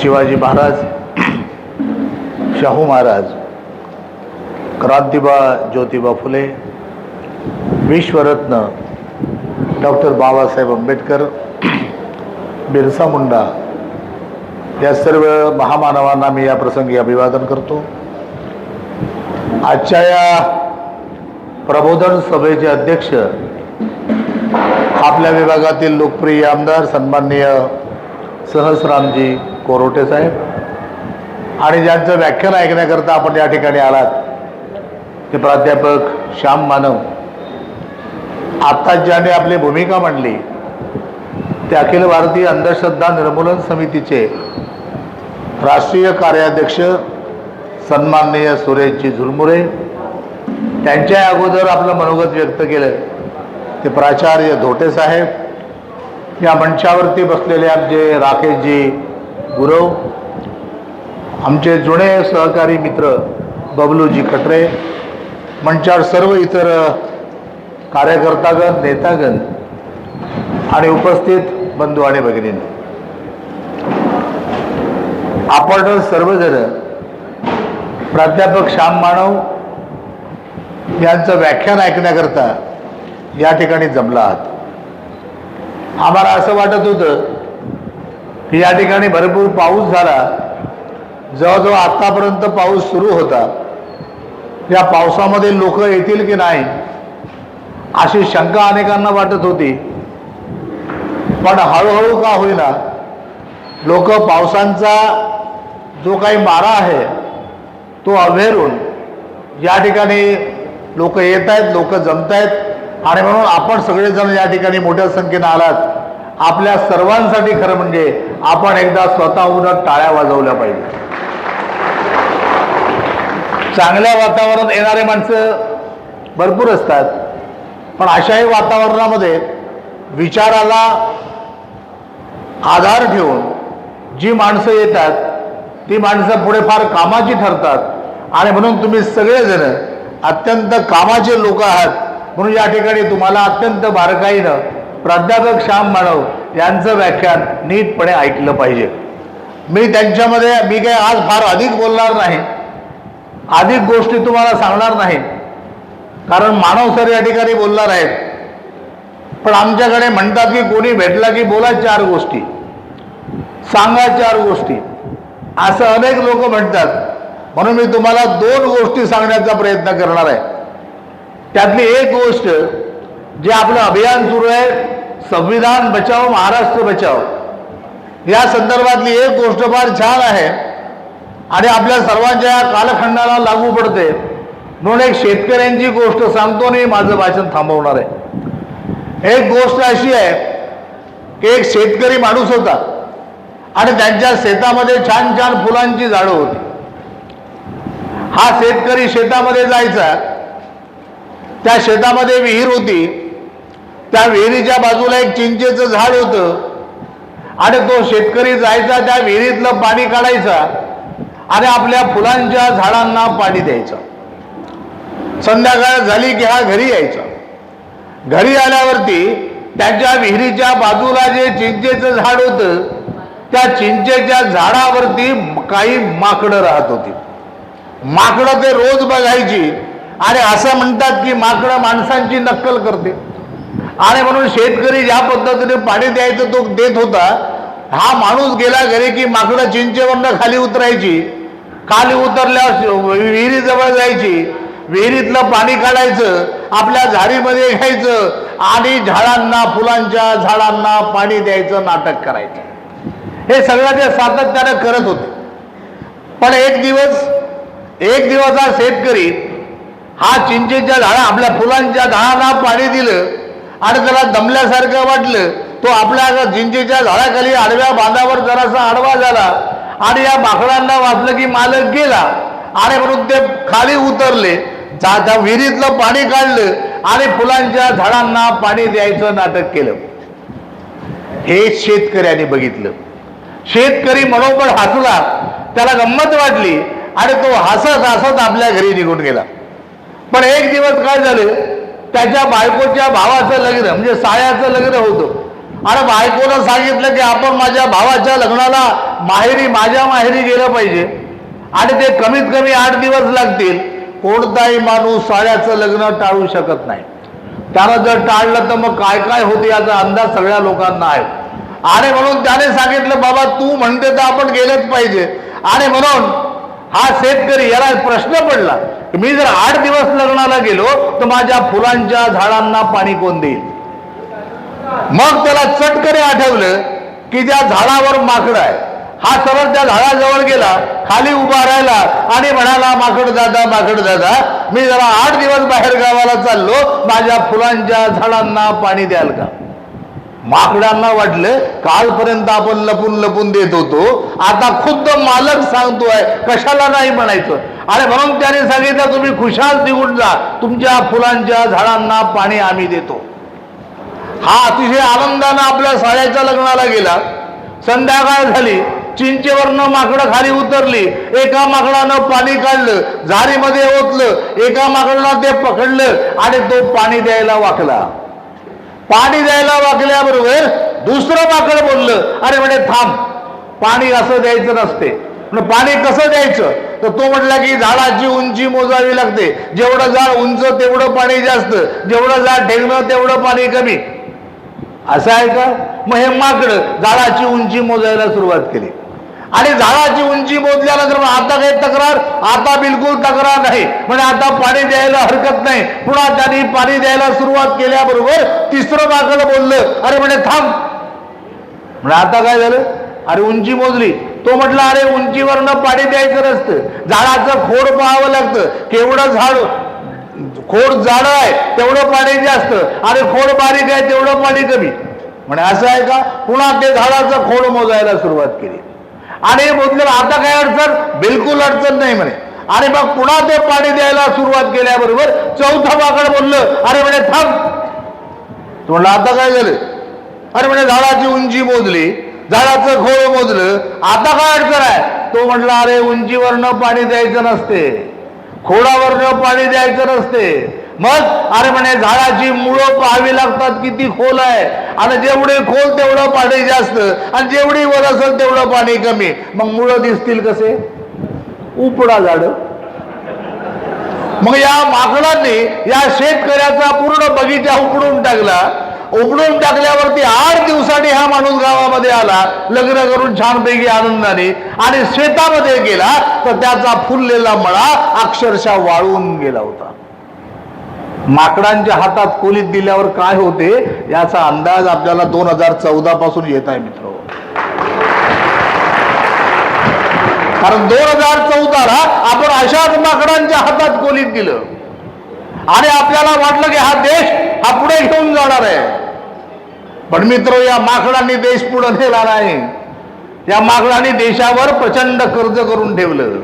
शिवाजी महाराज शाहू महाराज क्रांतिबा ज्योतिबा फुले विश्वरत्न डॉक्टर बाबासाहेब आंबेडकर बिरसा मुंडा या सर्व महामानवांना मी या प्रसंगी अभिवादन करतो. आजच्या या प्रबोधन सभेचे अध्यक्ष आपल्या विभागातील लोकप्रिय आमदार सन्माननीय सहस्रामजी कोरोटे साहेब. आणि ज्यांचं व्याख्यान ऐकण्याकरता आपण या ठिकाणी आलात ते प्राध्यापक श्याम मानव. आता ज्याने आपली भूमिका मांडली ते अखिल भारतीय अंधश्रद्धा निर्मूलन समितीचे राष्ट्रीय कार्याध्यक्ष सन्माननीय सुरेशजी झुरमुरे त्यांच्या अगोदर आपलं मनोगत व्यक्त केलं ते प्राचार्य धोटे साहेब. या मंचावरती बसलेले आमचे राकेशजी गुरव आमचे जुने सहकारी मित्र बबलूजी खटरे मंचार सर्व इतर कार्यकर्तागण नेतागण आणि उपस्थित बंधू आणि भगिनींनो आपण सर्वजण प्राध्यापक श्याम मानव यांचं व्याख्यान ऐकण्याकरता या ठिकाणी जमला आहात. आम्हाला असं वाटत होतं की या ठिकाणी भरपूर पाऊस झाला. जवळजवळ आतापर्यंत पाऊस सुरू होता. या पावसामध्ये लोक येतील की नाही अशी शंका अनेकांना वाटत होती. पण हळूहळू का होईना लोक पावसांचा जो काही मारा आहे तो अभेरून या ठिकाणी लोक येत आहेत लोक जमत आहेत आणि म्हणून आपण सगळेजण या ठिकाणी मोठ्या संख्येनं आलात. आपल्या सर्वांसाठी खरं म्हणजे आपण एकदा स्वतःहून टाळ्या वाजवल्या पाहिजे. चांगल्या वातावरणात येणारे माणसं भरपूर असतात. पण अशाही वातावरणामध्ये विचाराला आधार ठेवून जी माणसं येतात ती माणसं पुढे फार कामाची ठरतात. आणि म्हणून तुम्ही सगळेजण अत्यंत कामाचे लोक आहात. म्हणून या ठिकाणी तुम्हाला अत्यंत बारकाईनं प्राध्यापक श्याम मानव यांचं व्याख्यान नीटपणे ऐकलं पाहिजे. मी त्यांच्यामध्ये मी काही आज फार अधिक बोलणार नाही. अधिक गोष्टी तुम्हाला सांगणार नाही. कारण मानव सर या ठिकाणी बोलणार आहेत. पण आमच्याकडे म्हणतात की कोणी भेटला की बोला चार गोष्टी. सांगा चार गोष्टी. असं अनेक लोक म्हणतात. म्हणून मी तुम्हाला दोन गोष्टी सांगण्याचा प्रयत्न करणार आहे. त्यातली एक गोष्ट जे आपलं अभियान सुरू आहे संविधान बचाव महाराष्ट्र बचाव या संदर्भातली एक गोष्ट फार छान आहे आणि आपल्या सर्वांच्या या कालखंडाला लागू पडते. म्हणून एक शेतकऱ्यांची गोष्ट सांगतो आणि माझं भाषण थांबवणार आहे. एक गोष्ट अशी आहे की एक शेतकरी माणूस होता आणि त्यांच्या शेतामध्ये छान छान फुलांची झाडं होती. हा शेतकरी शेतामध्ये जायचा. त्या शेतामध्ये विहीर होती. त्या विहिरीच्या बाजूला एक चिंचेचं झाड होतं. आणि तो शेतकरी जायचा त्या विहिरीतलं पाणी काढायचा आणि आपल्या फुलांच्या झाडांना पाणी द्यायचं. संध्याकाळ झाली की हा घरी यायचा. घरी आल्यावरती त्याच्या विहिरीच्या बाजूला जे चिंचेचं झाड होतं त्या चिंचेच्या झाडावरती काही माकडं राहत होती. माकडं ते रोज बघायची आणि असं म्हणतात की माकडं माणसांची नक्कल करते. आणि म्हणून शेतकरी ज्या पद्धतीने पाणी द्यायचं तो देत होता हा माणूस गेला घरी की माकडं चिंचेवरनं खाली उतरायची. खाली उतरल्यावर विहिरीजवळ जायची. विहिरीतलं पाणी काढायचं आपल्या झाडीमध्ये घ्यायचं आणि झाडांना फुलांच्या झाडांना पाणी द्यायचं नाटक करायचं. हे सगळं ते सातत्यानं करत होते. पण एक दिवस एक दिवस हा शेतकरी हा चिंचेच्या झाडा आपल्या फुलांच्या झाडांना पाणी दिलं. आणि त्याला दमल्यासारखं वाटलं तो आपल्या जिंजीच्या झाडाखाली आडव्या बांधावर जरासा आडवा झाला आणि या माकडांना वाचलं की मालक गेला. आणि म्हणून ते खाली उतरले. जा- त्या विहिरीतलं पाणी काढलं आणि फुलांच्या झाडांना पाणी द्यायचं नाटक केलं. हे शेतकऱ्याने बघितलं. शेतकरी मनोबळ हसला त्याला गंमत वाटली आणि तो हसत हसत आपल्या घरी निघून गेला. पण एक दिवस काय झालं? त्याच्या बायकोच्या भावाचं लग्न म्हणजे सायाचं लग्न होतं. अरे बायकोनं सांगितलं की आपण माझ्या भावाच्या लग्नाला माहेरी माझ्या माहेरी गेलं पाहिजे. आणि ते कमीत कमी आठ दिवस लागतील. कोणताही माणूस साड्याचं लग्न टाळू शकत नाही. त्यानं जर टाळलं तर मग काय काय होते याचा अंदाज सगळ्या लोकांना आहे. आणि म्हणून त्याने सांगितलं बाबा तू म्हणते तर आपण गेलंच पाहिजे. आणि म्हणून हा शेतकरी याला प्रश्न पडला मी जर आठ दिवस लग्नाला गेलो तर माझ्या फुलांच्या झाडांना पाणी कोण देईल? मग त्याला चटकरे आठवलं की त्या झाडावर माकड आहे हा सरळ त्या झाडाजवळ गेला खाली उभा राहिला आणि म्हणाला माकड दादा माकड दादा मी जरा आठ दिवस बाहेर गावाला चाललो माझ्या फुलांच्या झाडांना पाणी द्याल का? माकडांना वाटलं कालपर्यंत आपण लपून लपून देत होतो. आता खुद्द मालक सांगतोय कशाला नाही म्हणायचं? आणि म्हणून त्याने सांगितलं तुम्ही खुशाल निघून जा. तुमच्या फुलांच्या झाडांना पाणी आम्ही देतो. हा अतिशय आनंदानं आपल्या साड्याच्या लग्नाला गेला. संध्याकाळ झाली. चिंचेवरनं माकडं खाली उतरली. एका माकडानं पाणी काढलं. झारीमध्ये ओतलं. एका माकडानं ते पकडलं. आणि तो पाणी द्यायला वाकला. पाणी द्यायला वाकल्याबरोबर दुसरं माकड बोललं अरे म्हणे थांब. पाणी असं द्यायचं नसते. पाणी कसं द्यायचं? तर तो म्हटला की झाडाची उंची मोजावी लागते. जेवढं झाड उंच तेवढं पाणी जास्त. जेवढं झाड ढेगणं तेवढं पाणी कमी. असं आहे का? मग हे माकडं झाडाची उंची मोजायला सुरुवात केली. आणि झाडाची उंची मोजल्यानंतर मग आता काही तक्रार आता बिलकुल तक्रार नाही. म्हणजे आता पाणी द्यायला हरकत नाही. पुन्हा त्यांनी पाणी द्यायला सुरुवात केल्याबरोबर तिसरं माकड बोललं. अरे म्हणे थांब. म्हणजे आता काय झालं? अरे उंची मोजली. तो म्हटला अरे उंचीवरनं पाणी द्यायचं नसतं. झाडाचं खोड पाहावं लागतं. केवढं झाड खोड जाड आहे तेवढं पाणी जास्त. आणि खोड बारीक आहे तेवढं पाणी कमी. म्हणे असं आहे का? पुन्हा ते झाडाचं खोड मोजायला सुरुवात केली. आणि मोजलं आता काय अडचण? बिलकुल अडचण नाही म्हणे. आणि मग पुन्हा ते पाणी द्यायला सुरुवात केल्याबरोबर चौथा माकड बोललं अरे म्हणे थांब. तो आता काय झालं? अरे म्हणे झाडाची उंची मोजली झाडाचं खोळ मोजलं आता काय अडचण आहे? तो म्हटला अरे उंचीवरनं पाणी द्यायचं नसते. खोडावरनं पाणी द्यायचं नसते. मग अरे म्हणे झाडाची मुळं पाहावी लागतात किती खोल आहे. आणि जेवढे खोल तेवढं पाणी जास्त. आणि जेवढी वर असेल तेवढं पाणी कमी. मग मुळं दिसतील कसे? उपडा झाड. मग या माकडांनी या शेतकऱ्याचा पूर्ण बगीचा उपडून टाकला. उपडून टाकल्यावरती आठ दिवसांनी हा माणूस गावामध्ये आला. लग्न करून छानपैकी आनंदाने आणि शेतामध्ये गेला तर त्याचा फुललेला मळा अक्षरशः वाळून गेला होता. माकडांच्या हातात कोलीत दिल्यावर काय होते याचा अंदाज आपल्याला दोन हजार चौदा पासून येत आहे मित्र. कारण दोन हजार चौदाला आपण अशाच माकडांच्या हातात कोलीत दिलं. आणि आपल्याला वाटलं की हा देश हा पुढे घेऊन जाणार आहे. पण मित्र या माकडांनी देश पुढे नेला नाही. या माकडांनी देशावर प्रचंड कर्ज करून ठेवलं.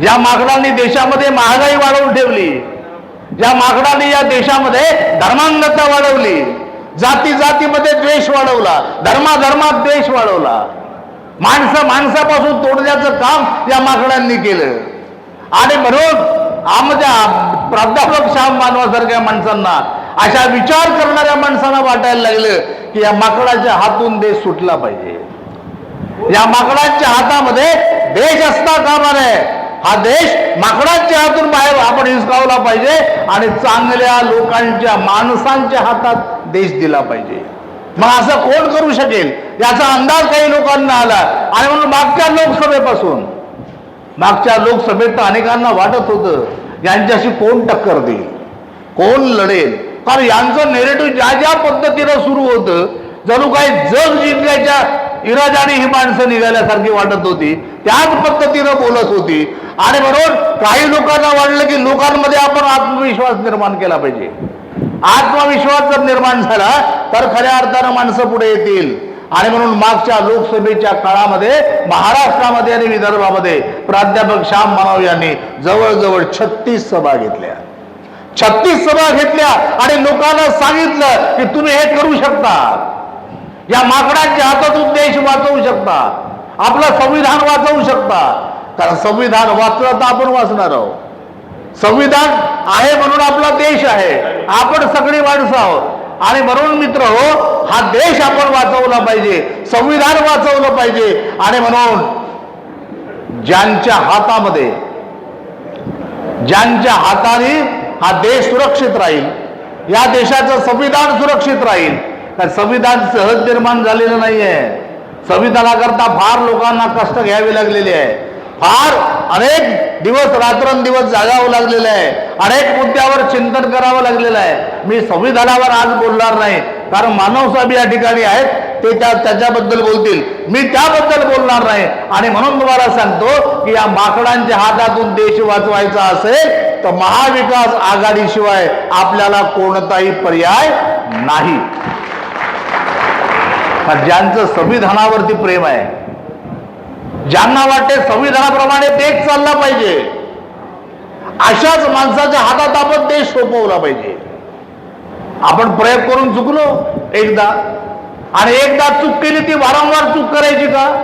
या माकडांनी देशामध्ये महागाई वाढवून ठेवली. ज्या माकडाने या देशामध्ये धर्मांगता वाढवली जाती जातीमध्ये द्वेष वाढवला धर्माधर्मात द्वेष वाढवला माणसं माणसापासून तोडण्याचं काम या माकडांनी केलं. आणि म्हणून आमच्या प्राध्यापक श्याम मानवासारख्या माणसांना अशा विचार करणाऱ्या माणसांना वाटायला लागलं की या माकडाच्या हातून देश सुटला पाहिजे. या माकडांच्या हातामध्ये देश असता कामा नये. हा देश माकडाच्या हातून बाहेर आपण हिसकावला पाहिजे आणि चांगल्या लोकांच्या माणसांच्या हातात देश दिला पाहिजे. मग असं कोण करू शकेल? याचा अंदाज काही लोकांना आला. आणि म्हणून मागच्या लोकसभेपासून मागच्या लोकसभेत तर अनेकांना वाटत होतं यांच्याशी कोण टक्कर देईल? कोण लढेल? कारण यांचं नेरेटिव्ह ज्या ज्या पद्धतीनं सुरू होतं जणू काही जग जिंकण्याच्या इराजाने ही माणसं निघाल्यासारखी वाटत होती. त्याच पद्धतीनं बोलत होती. आणि म्हणून काही लोकांना वाटलं की लोकांमध्ये आपण आत्मविश्वास निर्माण केला पाहिजे. आत्मविश्वास जर निर्माण झाला तर खऱ्या अर्थानं माणसं पुढे येतील. आणि म्हणून मागच्या लोकसभेच्या काळामध्ये महाराष्ट्रामध्ये आणि विदर्भामध्ये प्राध्यापक श्याम मानव यांनी जवळजवळ छत्तीस सभा घेतल्या. छत्तीस सभा घेतल्या आणि लोकांना सांगितलं की तुम्ही हे करू शकता. या माकडांच्या हातातून देश वाचवू शकता आपलं संविधान वाचवू शकता कारण संविधान वाचलं तर आपण वाचणार आहोत. संविधान आहे म्हणून आपला देश आहे. आपण सगळी माणसं आहोत. आणि म्हणून मित्र हो हा देश आपण वाचवला पाहिजे. संविधान वाचवलं पाहिजे. आणि म्हणून ज्यांच्या हातामध्ये ज्यांच्या हाताने हा देश सुरक्षित राहील या देशाचं संविधान सुरक्षित राहील कारण संविधान सहज निर्माण झालेलं नाहीये. संविधानाकरता फार लोकांना कष्ट घ्यावे लागलेले आहे. फार अनेक दिवस रात्रंदिवस जागावं लागलेलं आहे. अनेक मुद्द्यावर चिंतन करावं लागलेलं आहे. मी संविधानावर आज बोलणार नाही. कारण मानव मानवसाहेब या ठिकाणी आहेत ते त्या त्याच्याबद्दल बोलतील. मी त्याबद्दल बोलणार नाही. आणि म्हणून तुम्हाला सांगतो की या माकडांच्या हातातून देश वाचवायचा असेल तर महाविकास आघाडीशिवाय आपल्याला कोणताही पर्याय नाही. ज्यांचं संविधानावरती प्रेम आहे ज्यांना वाटते संविधानाप्रमाणे देश चालला पाहिजे अशाच माणसाच्या हातात आपण देश सोपवला पाहिजे. आपण प्रयोग करून चुकलो एकदा आणि एकदा चूक केली ती वारंवार चूक करायची का?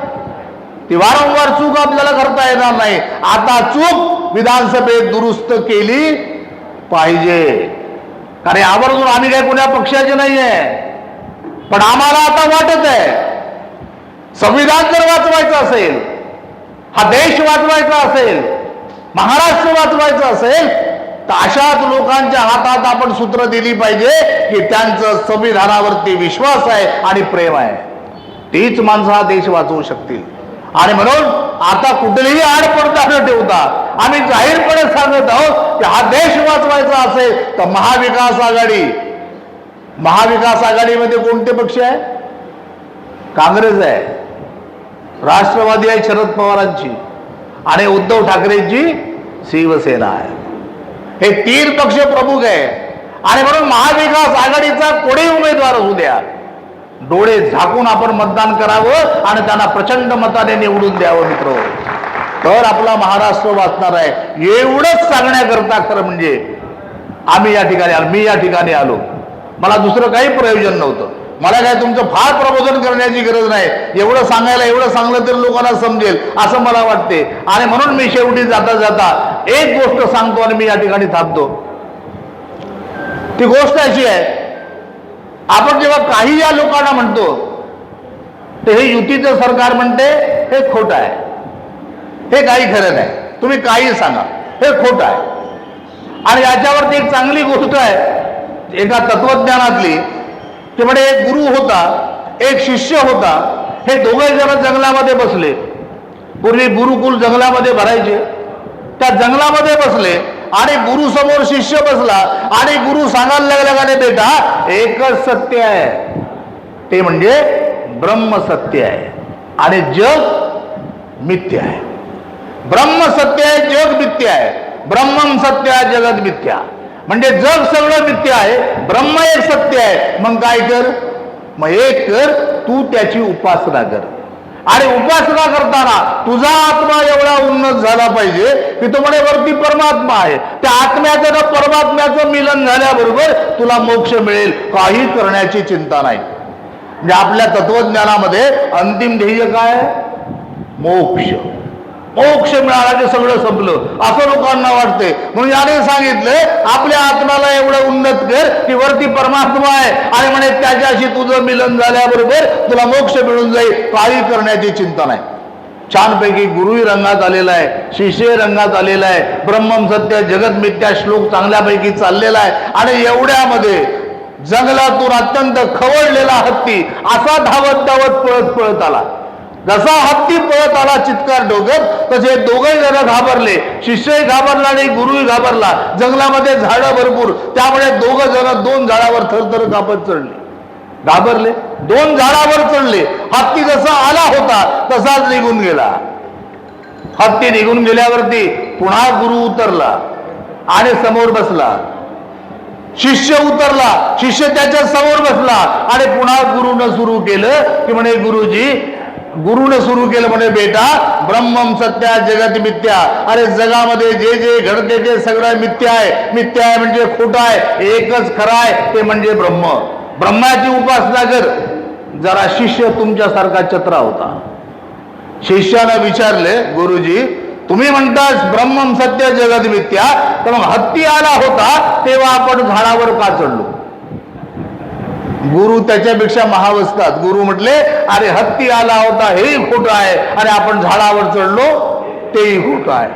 ती वारंवार चूक आपल्याला करता येणार नाही. आता चूक विधानसभेत दुरुस्त केली पाहिजे. कारण आवर्जून आम्ही काही कुण्या पक्षाचे नाही आहे पण आम्हाला आता वाटत आहे संविधान जर वाचवायचं असेल हा देश वाचवायचा असेल महाराष्ट्र वाचवायचं असेल तर अशाच लोकांच्या हातात आपण सूत्र दिली पाहिजे की त्यांचं संविधानावरती विश्वास आहे आणि प्रेम आहे. तीच माणसं हा देश वाचवू शकतील. आणि म्हणून आता कुठलीही आडपडता न ठेवता आम्ही जाहीरपणे सांगत आहोत की हा देश वाचवायचा असेल तर महाविकास आघाडी महाविकास आघाडीमध्ये कोणते पक्ष आहे? काँग्रेस आहे. राष्ट्रवादी आहे शरद पवारांची. आणि उद्धव ठाकरेंची शिवसेना आहे. हे तीन पक्ष प्रमुख आहे. आणि म्हणून महाविकास आघाडीचा कोणी उमेदवार असू द्या? डोळे झाकून आपण मतदान करावं आणि त्यांना प्रचंड मताने निवडून द्यावं मित्र. तर आपला महाराष्ट्र वाचणार आहे. एवढंच सांगण्याकरता खरं म्हणजे आम्ही या ठिकाणी आलो. मी या ठिकाणी आलो. मला दुसरं काही प्रयोजन नव्हतं. मला काय तुमचं फार प्रबोधन करण्याची गरज नाही. एवढं सांगायला एवढं सांगलं तरी लोकांना समजेल असं मला वाटते. आणि म्हणून मी शेवटी जाता जाता एक गोष्ट सांगतो आणि मी या ठिकाणी थांबतो. ती गोष्ट अशी आहे आपण जेव्हा काही या लोकांना म्हणतो ते हे युतीचं सरकार म्हणते हे खोटं आहे. हे काही खरं नाही. तुम्ही काही सांगा हे खोटं आहे. आणि याच्यावरती एक चांगली गोष्ट आहे एका तत्वज्ञानातली ते म्हणजे एक गुरु होता एक शिष्य होता हे दोघे जण जंगलामध्ये बसले. पूर्वी गुरुकुल जंगलामध्ये भरायचे. त्या जंगलामध्ये बसले आणि गुरु समोर शिष्य बसला आणि गुरु सांगायला लागला का नाही बेटा एकच सत्य आहे. ते म्हणजे ब्रह्म सत्य आहे आणि जग मिथ्य आहे. ब्रह्म सत्य आहे जग मिथ्य आहे. ब्रह्मम सत्य आहे जगत मिथ्या. म्हणजे जग सगळं नित्य आहे ब्रह्म एक सत्य आहे. मग काय कर? मग एक कर तू त्याची उपासना कर. आणि उपासना करताना तुझा आत्मा एवढा उन्नत झाला पाहिजे की तो म्हणे वरती परमात्मा आहे. त्या आत्म्याचं ना परमात्म्याचं मिलन झाल्याबरोबर तुला मोक्ष मिळेल. काही करण्याची चिंता नाही. म्हणजे आपल्या तत्वज्ञानामध्ये अंतिम ध्येय काय? मोक्ष. मोक्ष मिळाला की सगळं संपलं. असं लोकांना वाटते म्हणून याने सांगितलंय आपल्या आत्म्याला एवढं उन्नत कर की वरती परमात्मा आहे. आणि म्हणे त्याच्याशी तुझं मिलन झाल्याबरोबर तुला मोक्ष मिळून जाईल. काही करण्याची चिंता नाही. छानपैकी गुरुही रंगात आलेला आहे. शिष्य रंगात आलेला आहे. ब्रह्मम सत्य जगत मिथ्या श्लोक चांगल्यापैकी चाललेला आहे. आणि एवढ्यामध्ये जंगलातून अत्यंत खवळलेला हत्ती असा धावत धावत पळत पळत आला. जसा हत्ती पळत आला चित्कार डोक्यात तसे दोघे जण घाबरले. शिष्यही घाबरला आणि गुरुही घाबरला. जंगलामध्ये झाडं भरपूर. त्यामुळे दोघ जण दोन झाडावर थरथर कापत चढले. घाबरले. दोन झाडावर चढले. हत्ती जसा आला होता तसाच निघून गेला. हत्ती निघून गेल्यावरती पुन्हा गुरु उतरला आणि समोर बसला. शिष्य उतरला. शिष्य त्याच्यासमोर बसला आणि पुन्हा गुरुनं सुरू केलं की म्हणे गुरुजी गुरुने सुरू केलं म्हणे बेटा. ब्रह्मम सत्या जगत मिथ्या. अरे जगामध्ये जे जे घडते ते सगळं मिथ्या आहे. मिथ्या आहे म्हणजे खोटं आहे. एकच खरं आहे ते म्हणजे ब्रह्म. ब्रह्माची उपासना कर. जरा शिष्य तुमच्यासारखा चत्रा होता. शिष्याला विचारले गुरुजी तुम्ही म्हणताच ब्रह्मम सत्य जगत मिथ्या. तर मग हत्ती आला होता तेव्हा आपण झाडावर का चढलो गुरु त्याच्यापेक्षा महाव असतात. गुरु म्हटले अरे हत्ती आला होता हेही खोटं आहे. आणि आपण झाडावर चढलो तेही खोटं आहे.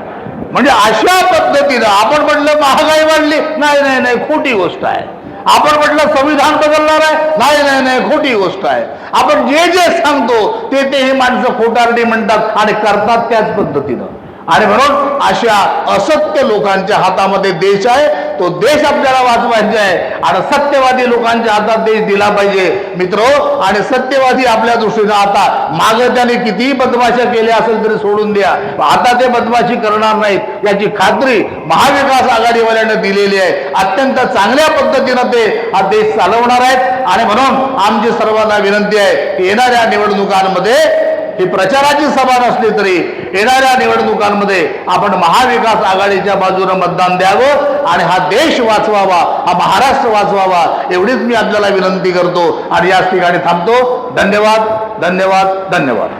म्हणजे अशा पद्धतीनं आपण म्हटलं महागाई वाढली. नाही नाही नाही खोटी गोष्ट आहे. आपण म्हटलं संविधान बदलणार आहे. नाही नाही नाही खोटी गोष्ट आहे. आपण जे जे सांगतो ते ते हे माणसं खोटारडी म्हणतात आणि करतात त्याच पद्धतीनं. आणि म्हणून अशा असत्य लोकांच्या हातामध्ये देश आहे. तो देश आपल्याला वाचवायचा आहे. आणि सत्यवादी लोकांच्या हातात देश दिला पाहिजे. मित्र आणि सत्यवादी आपल्या दृष्टीनं आता माग त्याने कितीही बदमाशा केल्या असेल तरी सोडून द्या. आता ते बदमाशी करणार नाहीत. याची खात्री महाविकास आघाडीवाल्याने दिलेली आहे. अत्यंत चांगल्या पद्धतीनं ते हा देश चालवणार आहेत. आणि म्हणून आमची सर्वांना विनंती आहे की येणाऱ्या निवडणुकांमध्ये ही प्रचाराची सभा नसली तरी येणाऱ्या निवडणुकांमध्ये आपण महाविकास आघाडीच्या बाजूने मतदान द्यावं आणि हा देश वाचवावा हा महाराष्ट्र वाचवावा एवढीच मी आपल्याला विनंती करतो आणि याच ठिकाणी थांबतो. धन्यवाद धन्यवाद धन्यवाद.